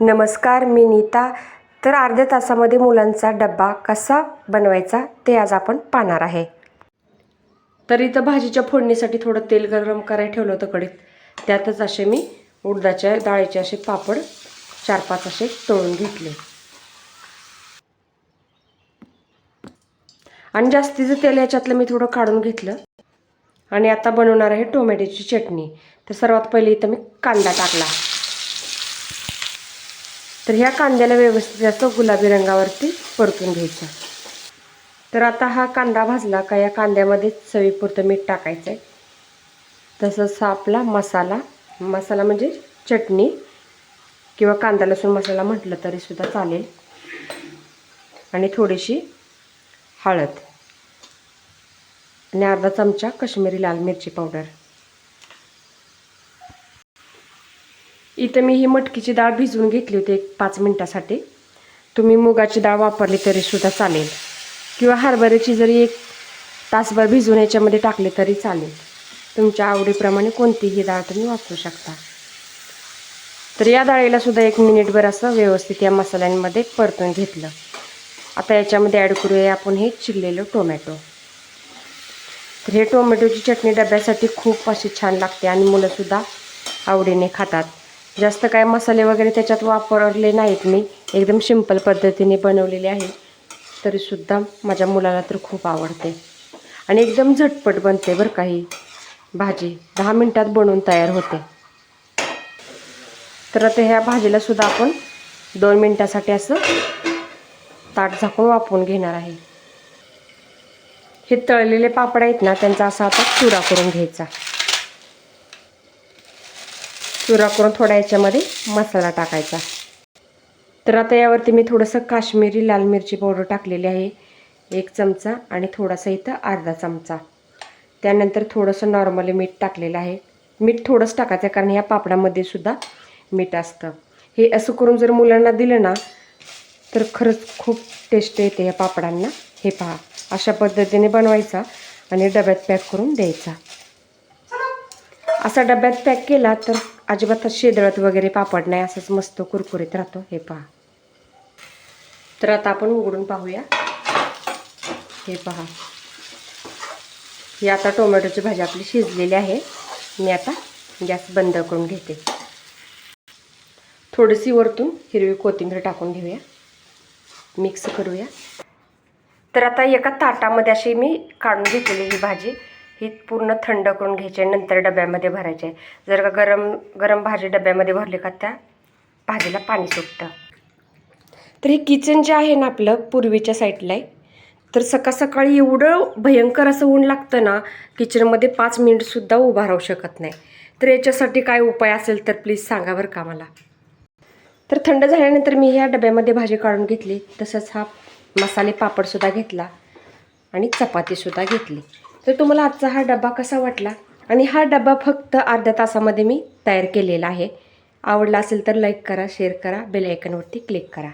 नमस्कार मी नीता. तर अर्ध्या तासामध्ये मुलांचा डब्बा कसा बनवायचा ते आज आपण पाहणार आहे. तर इथं भाजीच्या फोडणीसाठी थोडं तेल गरम करायला ठेवलं होतं कडीत त्यातच असे मी उडदाच्या डाळीचे असे पापड चार पाच असे तळून घेतले. आणि जास्तीचं तेल याच्यातलं मी थोडं काढून घेतलं. आणि आता बनवणार आहे टोमॅटोची चटणी. तर सर्वात पहिले इथं मी कांदा टाकला. तर ह्या कांद्याला व्यवस्थित असं गुलाबी रंगावरती परतून घ्यायचं तर आता हा कांदा भाजला का या कांद्यामध्ये चवीपुरतं मीठ टाकायचं आहे. तसंच हा आपला मसाला मसाला म्हणजे चटणी किंवा कांदा लसूण मसाला म्हटलं तरीसुद्धा चालेल. आणि थोडीशी हळद आणि अर्धा चमचा कश्मीरी लाल मिरची पावडर. इथं मी ही मटकीची डाळ भिजवून घेतली होती एक पाच मिनटासाठी. तुम्ही मुगाची डाळ वापरली तरीसुद्धा चालेल. किंवा हरभऱ्याची जरी एक तासभर भिजवून याच्यामध्ये टाकले तरी चालेल. तुमच्या आवडीप्रमाणे कोणतीही डाळ तुम्ही वापरू शकता. तर या डाळीला सुद्धा एक मिनिटभर असं व्यवस्थित या मसाल्यांमध्ये परतून घेतलं. आता याच्यामध्ये ॲड करूया आपण हे चिरलेलं टोमॅटो. तर हे टोमॅटोची चटणी डब्यासाठी खूप अशी छान लागते आणि मुलंसुद्धा आवडीने खातात. जास्त काय मसाले वगैरे त्याच्यात वापरले नाहीत मी. एकदम सिंपल पद्धतीने बनवलेले आहे. तरीसुद्धा माझ्या मुलाला तर खूप आवडते. आणि एकदम झटपट बनते बरं का ही भाजी. दहा मिनटात बनवून तयार होते. तर आता ह्या भाजीलासुद्धा आपण दोन मिनटासाठी असं ताट झाकून वापरून घेणार आहे. हे तळलेले पापड आहेत ना त्यांचा असा आता चुरा करून घ्यायचा. चुरा करून थोडा याच्यामध्ये मसाला टाकायचा. तर आता यावरती मी थोडंसं काश्मीरी लाल मिरची पावडर टाकलेली आहे एक चमचा आणि थोडासा इथं अर्धा चमचा. त्यानंतर थोडंसं नॉर्मली मीठ टाकलेलं आहे. मीठ थोडंच टाकायचं आहे कारण ह्या पापडामध्ये सुद्धा मीठ असतं. हे असं करून जर मुलांना दिलं ना तर खरंच खूप टेस्ट येते या पापडांना. हे पहा अशा पद्धतीने बनवायचा आणि डब्यात पॅक करून द्यायचा. असा डब्यात पॅक केला तर अजिबात शेदळत वगैरे पापड नाही असंच मस्त कुरकुरीत राहतो. हे पहा. तर आता आपण उघडून पाहूया. हे पहा. ही आता टोमॅटोची भाजी आपली शिजलेली आहे. मी आता गॅस बंद करून घेते. थोडीशी वरतून हिरवी कोथिंबीर टाकून घेऊया. मिक्स करूया. तर आता एका ताटामध्ये अशी मी काढून घेतलेली ही भाजी. ही पूर्ण थंड करून घ्यायची आहे नंतर डब्यामध्ये भरायची. आहे जर का गरम गरम भाजी डब्यामध्ये भरली का त्या भाजीला पाणी सुटतं. तर हे किचन जे आहे ना आपलं पूर्वीच्या साईडला आहे तर सकाळ सकाळी एवढं भयंकर असं ऊन लागतं ना किचनमध्ये पाच मिनिटसुद्धा उभा राहू शकत नाही. तर याच्यासाठी काय उपाय असेल तर प्लीज सांगा बरं का मला. तर थंड झाल्यानंतर मी ह्या डब्यामध्ये भाजी काढून घेतली तसंच हा मसाले पापडसुद्धा घेतला आणि चपातीसुद्धा घेतली. तर तुम्हाला आजचा हा डबा कसा वाटला? आणि हा डबा फक्त अर्ध्या तासामध्ये मी तयार केलेला आहे. आवडला असेल तर लाईक करा शेअर करा बेल आयकनवरती क्लिक करा.